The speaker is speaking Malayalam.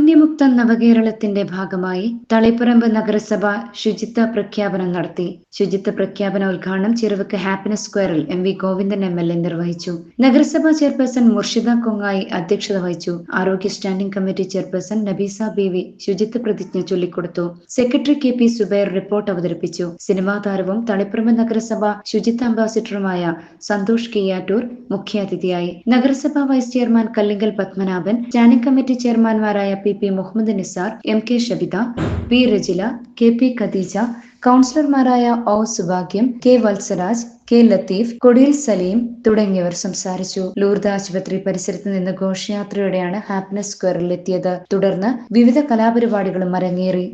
നവകേരളത്തിന്റെ ഭാഗമായി തളിപ്പറമ്പ് നഗരസഭ ശുചിത്വ പ്രഖ്യാപനം നടത്തി. ശുചിത്വ പ്രഖ്യാപന ഉദ്ഘാടനം ചിറവക്ക് ഹാപ്പിനെസ് സ്ക്വയറിൽ M V Govindan M L A നിർവഹിച്ചു. നഗരസഭാ ചെയർപേഴ്സൺ മുർഷിദ കൊങ്ങായി അധ്യക്ഷത വഹിച്ചു. ആരോഗ്യ standing committee chairperson Nabeesa Beevi ശുചിത്വ പ്രതിജ്ഞ ചൊല്ലിക്കൊടുത്തു. Secretary K P Subair report അവതരിപ്പിച്ചു. സിനിമാ താരവും തളിപ്പറമ്പ് നഗരസഭ ശുചിത്വ അംബാസിഡറുമായ സന്തോഷ് കിയാറ്റൂർ മുഖ്യാതിഥിയായി. നഗരസഭാ vice chairman Kallinkal Padmanabhan standing committee ചെയർമാൻമാരായ P P Muhammed Nisar M K Shabitha P Rajila K P Khadeeja കൗൺസിലർമാരായ O Subhagyam K Valsaraj K Latheef Kodiyil Saleem തുടങ്ങിയവർ സംസാരിച്ചു. ലൂർദ് ആശുപത്രി പരിസരത്ത് നിന്ന് ഘോഷയാത്രയോടെയാണ് ഹാപ്പിനെസ് സ്ക്വയറിൽ എത്തിയത് തുടർന്ന് വിവിധ കലാപരിപാടികളും അരങ്ങേറി.